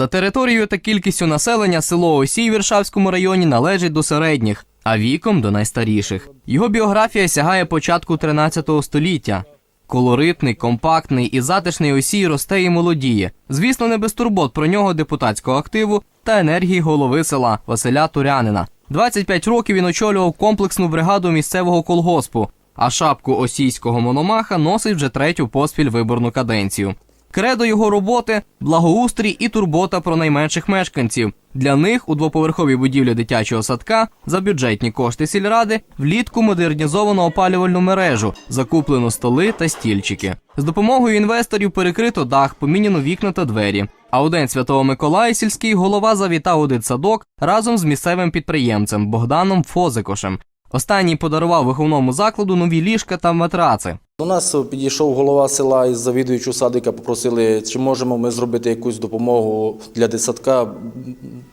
За територією та кількістю населення село Осій в Віршавському районі належить до середніх, а віком до найстаріших. Його біографія сягає початку 13 століття. Колоритний, компактний і затишний осій росте і молодіє. Звісно, не без турбот про нього депутатського активу та енергії голови села Василя Турянина. 25 років він очолював комплексну бригаду місцевого колгоспу, а шапку осійського мономаха носить вже третю поспіль виборну каденцію. Кредо його роботи благоустрій і турбота про найменших мешканців. Для них у двоповерховій будівлі дитячого садка за бюджетні кошти сільради влітку модернізовано опалювальну мережу, закуплено столи та стільчики. З допомогою інвесторів перекрито дах, поміняно вікна та двері. А у день Святого Миколая сільський голова завітав у дитсадок разом з місцевим підприємцем Богданом Фозикошем. Останній подарував виховному закладу нові ліжка та матраци. До нас підійшов голова села із завідуючого садика, попросили, чи можемо ми зробити якусь допомогу для дитсадка,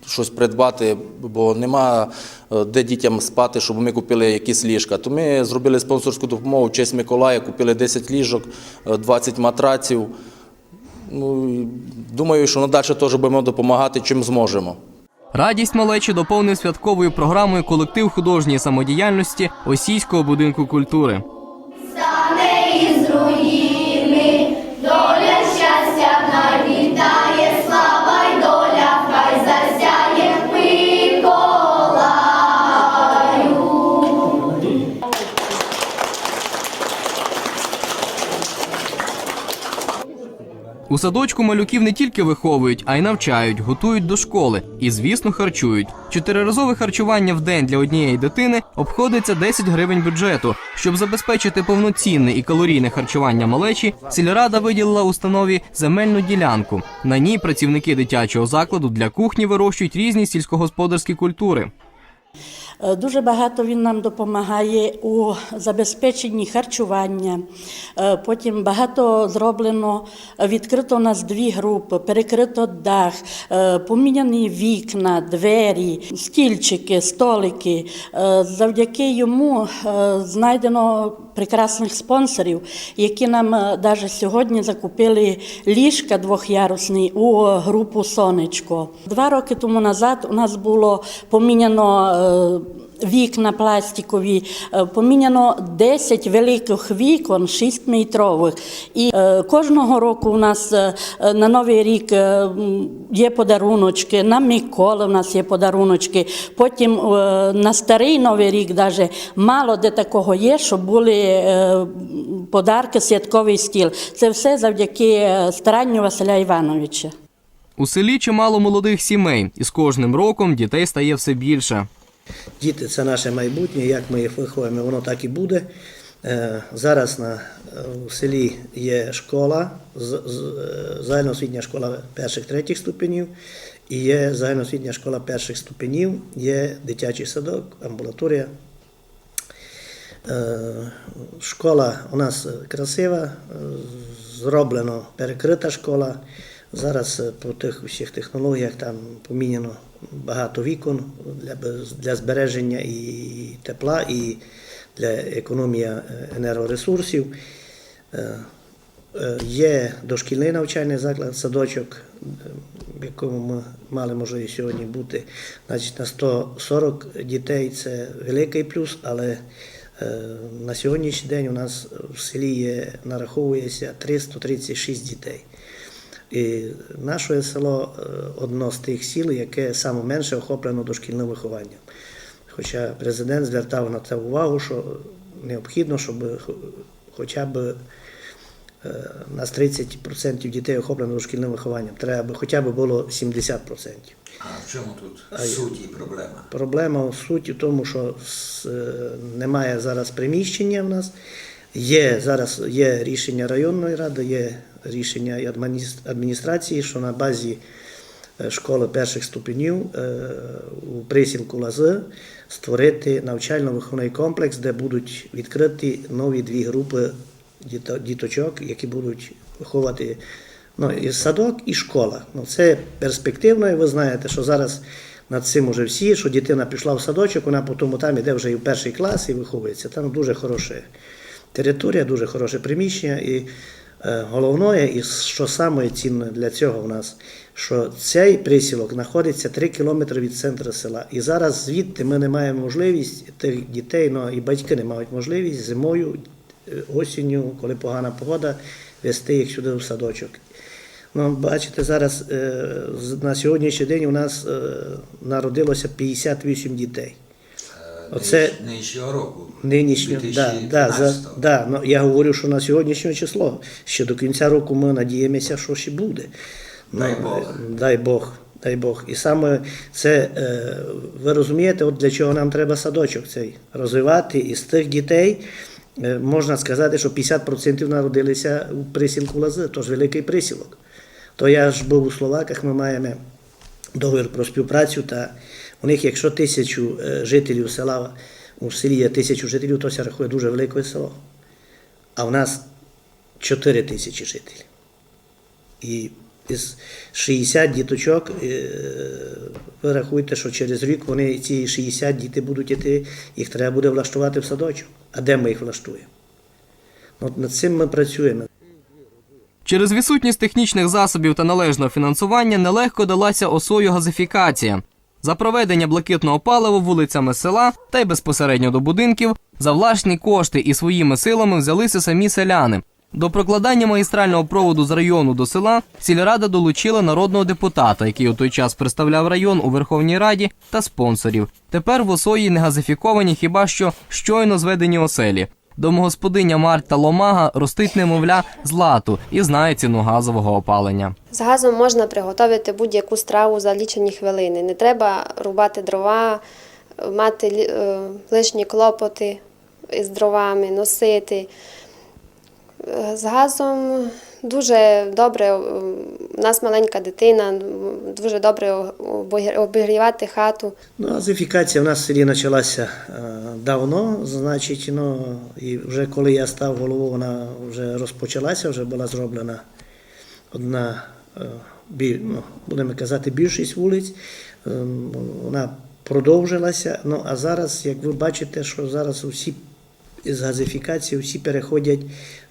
щось придбати, бо нема е, де дітям спати, щоб ми купили якісь ліжка. То ми зробили спонсорську допомогу в честь Миколая, купили 10 ліжок, е, 20 матраців. Ну, думаю, що надалі теж будемо допомагати, чим зможемо. Радість малечі доповнив святковою програмою колектив художньої самодіяльності Осійського будинку культури. У садочку малюків не тільки виховують, а й навчають, готують до школи і, звісно, харчують. Чотириразове харчування в день для однієї дитини обходиться 10 гривень бюджету. Щоб забезпечити повноцінне і калорійне харчування малечі, сільрада виділила установі земельну ділянку. На ній працівники дитячого закладу для кухні вирощують різні сільськогосподарські культури. Е, Дуже багато він нам допомагає у забезпеченні харчування. Е, Потім багато зроблено, відкрито у нас дві групи, перекрито дах, е, поміняні вікна, двері, стільчики, столики. Завдяки йому знайдено прекрасних спонсорів, які нам навіть сьогодні закупили ліжка двохярусні у групу Сонечко. Два роки тому назад у нас було поміняно. Вікна пластикові, е, поміняно 10 великих вікон, 6 метрових. І е, кожного року у нас е, на Новий рік є подаруночки, на Миколи у нас є подаруночки. Потім на старий Новий рік даже мало де такого є, щоб були подарки, святковий стіл. Це все завдяки старанню Василя Івановича. У селі чимало молодих сімей, і з кожним роком дітей стає все більше. Діти це наше майбутнє, як ми їх виховуємо, воно так і буде. Е, Зараз на, е, в селі є школа, е, загальноосвітня школа перших третіх ступенів, і є загальноосвітня школа перших ступенів, є дитячий садок, амбулаторія. Школа у нас красива, зроблено перекрита школа. Зараз е, по тих усіх технологіях там поміняно багато вікон для, для збереження і тепла, і для економії е, енергоресурсів. Е, Є дошкільний навчальний заклад, садочок, в якому ми мали можливість сьогодні бути. Значить, на 140 дітей це великий плюс, але на сьогоднішній день у нас в селі є, нараховується 336 дітей. І наше село е, одно з тих сіл, яке саме менше охоплено дошкільним вихованням. Хоча президент звертав на це увагу, що необхідно, щоб хоча б е, у нас 30% дітей охоплено дошкільним вихованням. Треба хоча б було 70%. А в чому тут суть і проблема? Проблема в суті в тому, що е, немає зараз приміщення в нас. Є зараз є рішення районної ради, є рішення адміністрації, що на базі е, школи перших ступенів е, у присілку Лази створити навчально-виховний комплекс, де будуть відкриті нові дві групи діточок, які будуть виховувати ну, і садок, і школа. Ну, це перспективно, і ви знаєте, що зараз над цим уже всі, що дитина пішла в садочок, вона потім там іде вже і в перший клас і виховується. Там дуже хороша територія, дуже хороше приміщення. І е, головне, і що саме цінне для цього в нас, що цей присілок знаходиться 3 кілометри від центру села. І зараз звідти ми не маємо можливість тих дітей, ну і батьки не мають можливість зимою, е, осінню, коли погана погода, вести їх сюди в садочок. Ну, бачите, зараз е, на сьогоднішній день у нас народилося 58 дітей. Оце- Нинішнього- року. Нинішнього, да, да, за, да, ну, я говорю, що на сьогоднішнє число. Ще до кінця року ми надіємося, що ще буде. Дай Ну, Бог. е, Дай Бог. Дай Бог. І саме це, е, ви розумієте, от для чого нам треба садочок цей розвивати. І з тих дітей е, можна сказати, що 50% народилися у присілку Лази, тож великий присілок. То я ж був у Словаках, ми маємо договір про співпрацю, та у них, якщо тисячу е, жителів села, у селі є тисячу жителів, то це рахує дуже велике село. А в нас 4 тисячі жителів. І із 60 діточок, е, ви рахуєте, що через рік вони ці 60 діти будуть іти, їх треба буде влаштувати в садочок. А де ми їх влаштуємо? От над цим ми працюємо. Через відсутність технічних засобів та належного фінансування нелегко далася осою газифікація. За проведення блакитного палива вулицями села та й безпосередньо до будинків за власні кошти і своїми силами взялися самі селяни. До прокладання магістрального проводу з району до села сільрада долучила народного депутата, який у той час представляв район у Верховній Раді, та спонсорів. Тепер в осої не газифіковані хіба що щойно зведені оселі. Домогосподиня Марта Ломага ростить немовля з лату і знає ціну газового опалення. З газом можна приготувати будь-яку страву за лічені хвилини. Не треба рубати дрова, мати е, лишні клопоти з дровами, носити. Е, З газом дуже добре. е, У нас маленька дитина, дуже добре обігрівати хату. Ну, азифікація в нас в селі почалася давно, значить, ну, і вже коли я став головою, вона вже розпочалася, вже була зроблена одна, будемо казати, більшість вулиць. Е, Вона продовжилася. Ну, а зараз, як ви бачите, що зараз усі з газифікації всі переходять,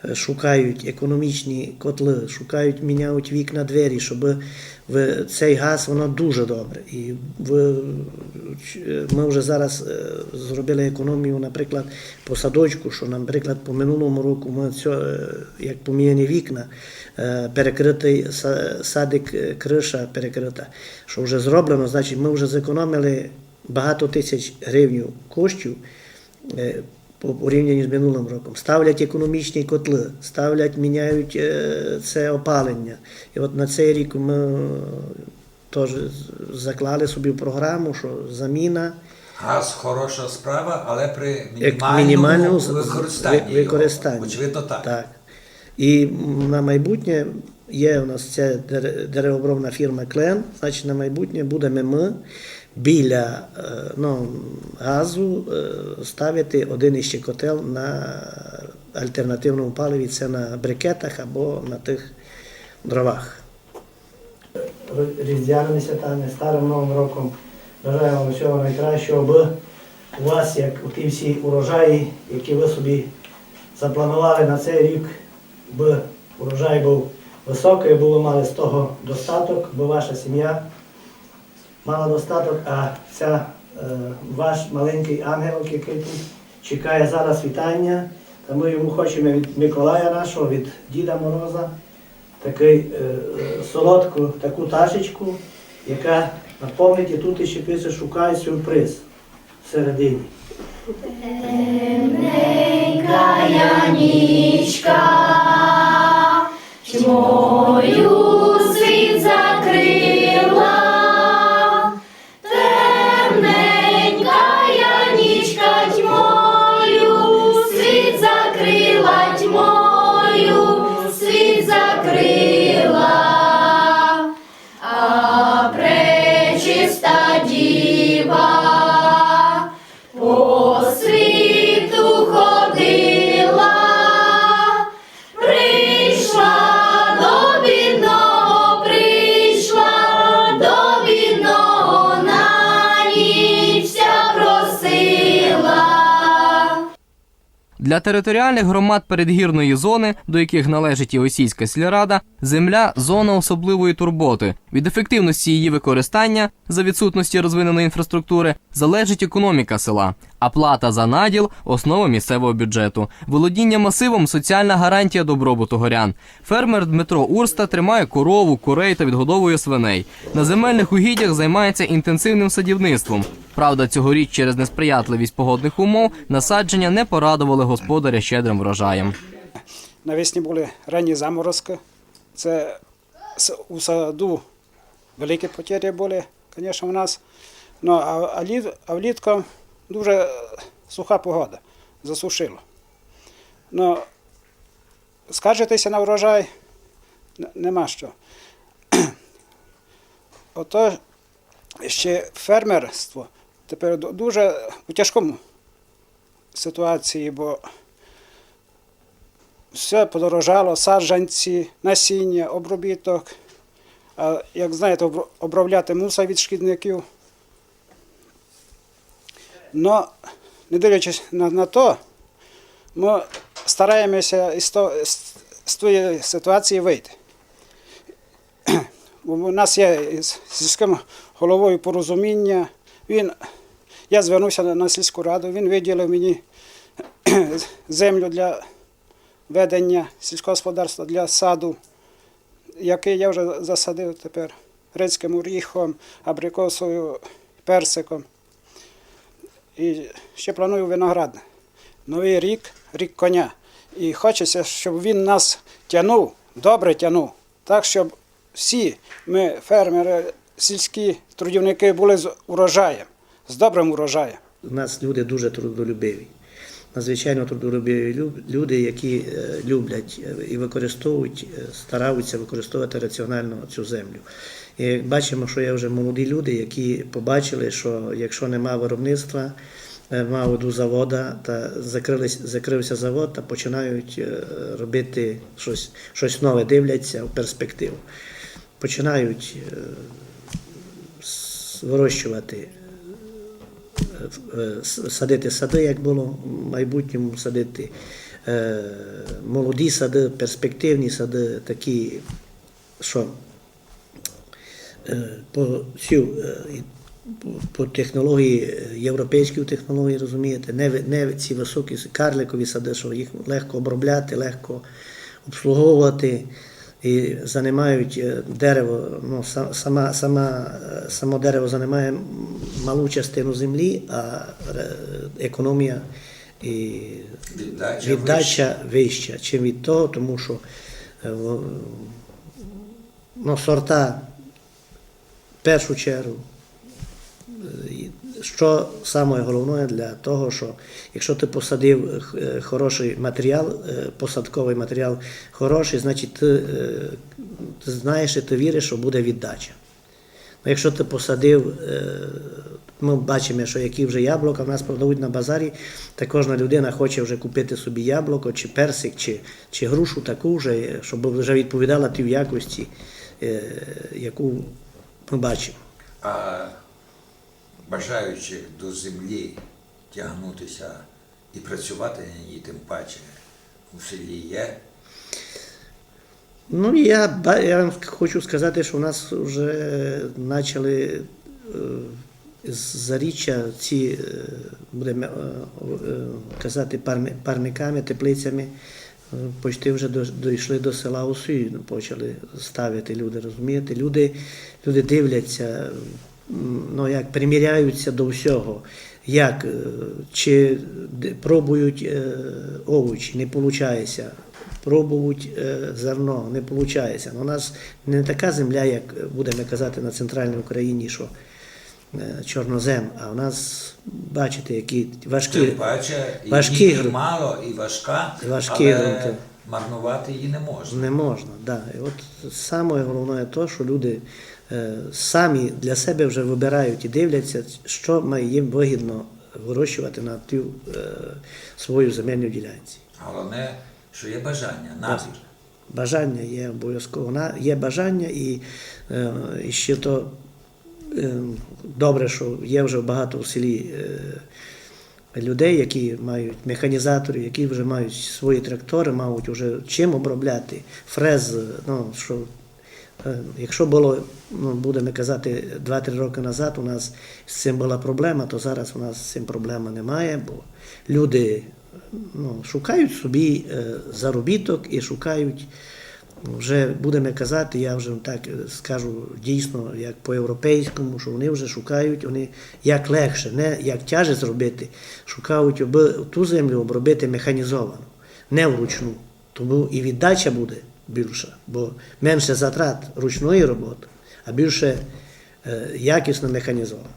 е, шукають економічні котли, шукають, міняють вікна, двері, щоб в цей газ воно дуже добре. І в, ми вже зараз е, зробили економію, наприклад, по садочку, що, наприклад, по минулому року ми цьо, е, як поміняні вікна, е, перекритий садик, е, криша перекрита, що вже зроблено, значить ми вже зекономили багато тисяч гривень коштів. По порівнянні з минулим роком. Ставлять економічні котли, ставлять, міняють е, це опалення. І от на цей рік ми теж заклали собі програму, що заміна Газ хороша справа, але при мінімальному мінімальному використанні. ви- використанні. Його. Очевидно, так. так. І на майбутнє є у нас ця дере- деревообробна фірма Клен, значить на майбутнє будемо ми біля е, ну, газу е, ставити один іще котел на альтернативному паливі, це на брикетах або на тих дровах. Різдвяними святами, Старим Новим роком. Бажаю вам всього найкращого, аби у вас, як у ті всі урожаї, які ви собі запланували на цей рік, би урожай був високий, аби ви мали з того достаток, аби ваша сім'я мала достаток, а ця е, ваш маленький ангел, який тут чекає зараз вітання, та ми йому хочемо від Миколая нашого, від Діда Мороза, такий е, е, солодку таку ташечку, яка наповнить і тут ще пише шукає сюрприз всередині. Тьмою світ закрила, темненька янічка тьмою, світ закрила тьмою, світ закрила, Для територіальних громад передгірної зони, до яких належить і Осійська сільрада, земля зона особливої турботи. Від ефективності її використання за відсутності розвиненої інфраструктури залежить економіка села, а плата за наділ основа місцевого бюджету. Володіння масивом соціальна гарантія добробуту горян. Фермер Дмитро Урста тримає корову, курей та відгодовує свиней. На земельних угіддях займається інтенсивним садівництвом. Правда, цьогоріч через несприятливість погодних умов насадження не порадували господаря щедрим врожаєм. Навесні були ранні заморозки. Це у саду великі потери були, звісно, у нас. Ну, а, а, літ, а влітку дуже суха погода, засушило. Ну, скаржитися на врожай нема що. Ото ще фермерство тепер дуже у тяжкому ситуації, бо все подорожало, саджанці, насіння, обробіток. Як знаєте, обробляти муса від шкідників. Но, не дивлячись на, на то, ми стараємося із, то, з, з тої ситуації вийти. У нас є із сільським головою порозуміння. Він, я звернувся на сільську раду, він виділив мені землю для ведення сільського господарства для саду, який я вже засадив тепер грецьким оріхом, абрикосою, персиком. І ще планую виноград. Новий рік, рік коня. І хочеться, щоб він нас тягнув, добре тягнув, так, щоб всі ми, фермери, сільські трудівники, були з урожаєм, з добрим урожаєм. У нас люди дуже трудолюбиві. Надзвичайно трудолюбиві лю- люди, які е, люблять е, і використовують, е, стараються використовувати раціонально цю землю. І бачимо, що є вже молоді люди, які побачили, що якщо нема виробництва, мав до завода, та закрились, закрився завод та починають робити щось, щось нове, дивляться в перспективу. Починають вирощувати садити сади, як було в майбутньому садити е, молоді сади, перспективні сади, такі, що е, е, по, по технології, європейській технології, розумієте, не, не ці високі карликові сади, що їх легко обробляти, легко обслуговувати. І займають дерево, ну, сама, сама, само дерево займає малу частину землі, а економія і Віддача віддача вища, чим від того, тому що ну, сорта в першу чергу. Що саме головне для того, що якщо ти посадив е, хороший матеріал, е, посадковий матеріал хороший, значить ти, е, ти знаєш і ти віриш, що буде віддача. Ну, якщо ти посадив, ми бачимо, що які вже яблука в нас продають на базарі, та кожна людина хоче вже купити собі яблуко, чи персик, чи, чи грушу таку вже, щоб вже відповідала тій якості, яку ми бачимо. Бажаючих до землі тягнутися і працювати на ній, тим паче у селі є. Ну, я, я вам хочу сказати, що у нас вже почали е, з заріччя ці, е, будемо е, казати, парни- парниками, теплицями, почти вже дійшли до села Усі, почали ставити люди, розумієте? Люди, люди дивляться, ну, як приміряються до всього. Як, е, чи пробують е, овочі, не виходить пробують е, зерно, не виходить. У нас не така земля, як будемо казати на центральній Україні, що чорнозем, а у нас, бачите, які важкі. Тим паче і важкі гру- мало, і важка, Важкі але ґрунти. марнувати її не можна. Не можна, да. І от саме головне те, що люди самі для себе вже вибирають і дивляться, що має їм вигідно вирощувати на ту е, свою земельну ділянці. Головне, що є бажання, набір. Бажання є обов'язково. Є бажання і, е, і ще то е, добре, що є вже багато в селі е, людей, які мають механізаторів, які вже мають свої трактори, мають вже чим обробляти, фрез, ну, що Е, Якщо було, ну, будемо казати, 2-3 роки назад у нас з цим була проблема, то зараз у нас з цим проблеми немає, бо люди ну, шукають собі е, заробіток і шукають, вже будемо казати, я вже так е, скажу дійсно, як по-європейському, що вони вже шукають, вони як легше, не як тяже зробити, шукають ту землю обробити механізовано, не вручну. Тому і віддача буде більша, бо менше затрат ручної роботи, а більше е, якісно механізовано.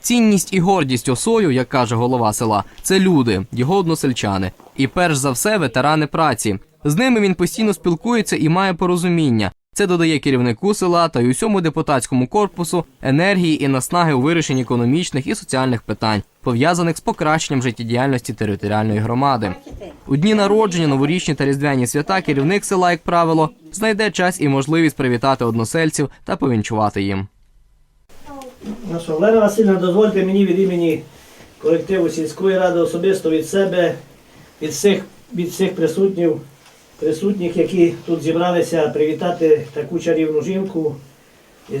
Цінність і гордість осою, як каже голова села, це люди, його односельчани, і перш за все ветерани праці. З ними він постійно спілкується і має порозуміння. Це додає керівнику села та й усьому депутатському корпусу енергії і наснаги у вирішенні економічних і соціальних питань, пов'язаних з покращенням життєдіяльності територіальної громади. У дні народження, новорічні та різдвяні свята керівник села, як правило, знайде час і можливість привітати односельців та повінчувати їм. Ну Олена Васильівна, дозвольте мені від імені колективу сільської ради особисто від себе, від всіх, від всіх присутніх, присутніх, які тут зібралися, привітати таку чарівну жінку,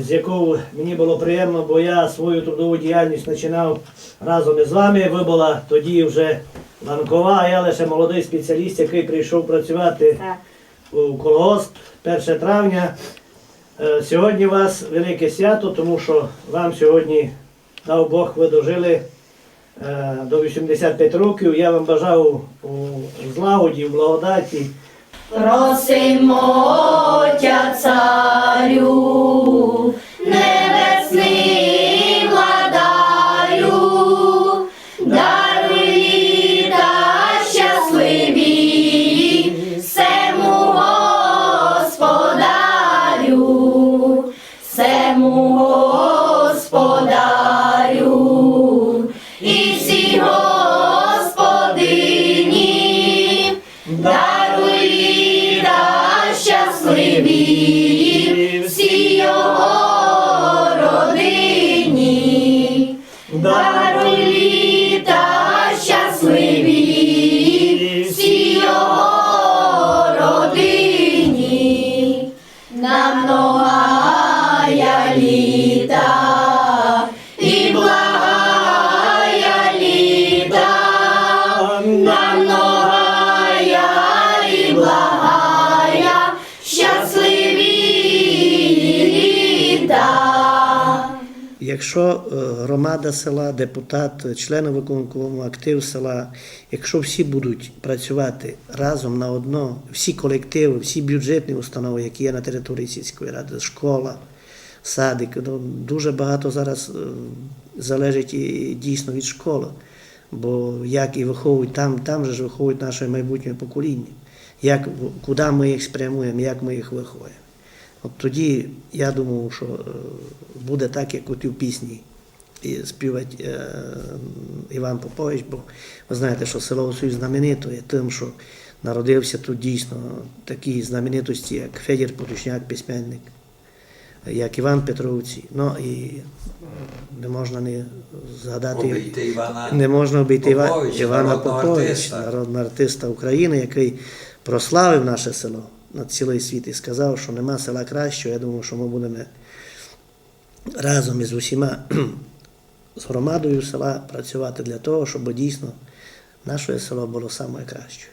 з якою мені було приємно, бо я свою трудову діяльність починав разом із вами. Ви була тоді вже ланкова, а я лише молодий спеціаліст, який прийшов працювати у колгосп 1 травня. Е, Сьогодні у вас велике свято, тому що вам сьогодні, дав Бог, ви дожили е, до 85 років. Я вам бажав у злагоді, в благодаті. Просимо Отя царю, громада села, депутат, члени виконкому, актив села, якщо всі будуть працювати разом на одно, всі колективи, всі бюджетні установи, які є на території сільської ради, школа, садик, ну, дуже багато зараз е, залежить і дійсно від школи. Бо як і виховують там, там же ж виховують наше майбутнє покоління. Як, куди ми їх спрямуємо, як ми їх виховуємо. От тоді я думав, що е, буде так, як от і в пісні і співать е, Іван Попович, бо ви знаєте, що село Осуй знаменито є тим, що народився тут дійсно такі знаменитості, як Федір Потушняк, письменник, як Іван Петровці. Ну і не можна не згадати Обійти Івана не можна обійти Поповича, Івана Поповича, артиста. народного артиста України, який прославив наше село на цілий світ і сказав, що нема села кращого. Я думаю, що ми будемо разом із усіма з громадою села працювати для того, щоб дійсно наше село було найкраще.